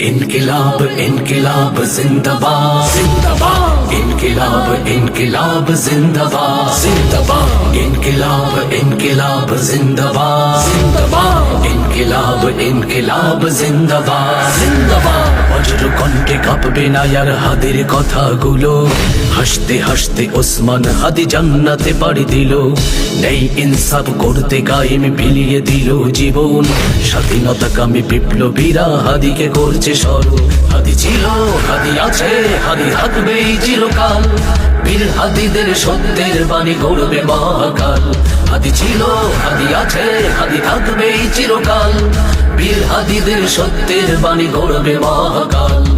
इनकलाब इनकलाब जिंदाबाद जिंदाबाद इनकलाब इनकलाब जिंदाबाद जिंदाबाद इनकलाब इनकलाब जिंदाबाद जिंदाबाद इनकलाब इनकलाब जिंदाबाद जिंदाबाद বজ্র না আর হাদের কথাগুলো। হাসতে হাসতে ওসমান হাদি জান্নাতে পাড়ি দিল। নেই ইনসাফ করতে কায়েম বিলিয়ে দিল জীবন। স্বাধীনতা কামী বিপ্লবীরা হাদিকে করছে স্মরণ। হাদি ছিল, হাদি আছে, হাদি থাকবেই চিরকাল। বীর হাদিদের সত্যের বাণী গড়বে মহাকাল। হাদি ছিল, হাদি আছে, হাদি থাকবেই চিরকাল। বীর হাদিদের সত্যের বাণী গড়বে মহাকাল।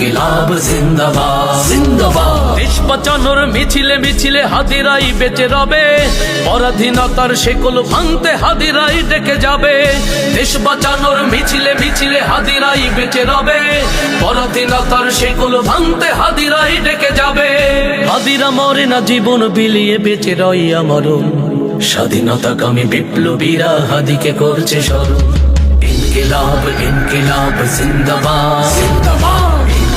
ইনকিলাব জিন্দাবাদ। জিন্দাবাদ। দেশ বাঁচানোর মিছিলে মিছিলে হাদিরাই বেঁচে রবে। পরাধীনতার শেকল ভাঙতে হাদিরাই ডেকে যাবে। দেশ বাঁচানোর মিছিলে মিছিলে হাদিরাই বেঁচে রবে। পরাধীনতার শেকল ভাঙতে হাদিরাই ডেকে যাবে। হাদিরা মরে না জীবন বিলিয়ে বেঁচে রই আমরণ। স্বাধীনতা কামী বিপ্লবীরা হাদিকে করছে স্মরণ। ইনকিলাব ইনকিলাব জিন্দাবাদ। জিন্দাবাদ।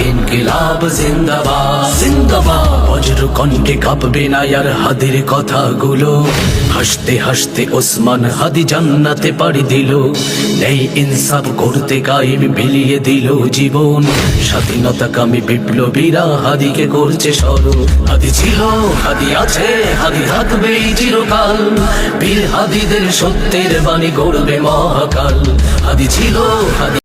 ইনকিলাব বজ্র কণ্ঠে কাঁপবে না হাদের কথাগুলো হাসতে হাসতে ওসমান হাদি জান্নাতে পাড়ি দিল নেই ইনসাফ করতে বিলিয়ে দিল জীবন স্বাধীনতা কামী বিপ্লবীরা হাদিকে করছে স্মরণ হাদি ছিল হাদি আছে হাদি থাকবেই চিরকাল বীর হাদিদের সত্যের বাণী গড়বে মহাকাল হাদি ছিল হাদি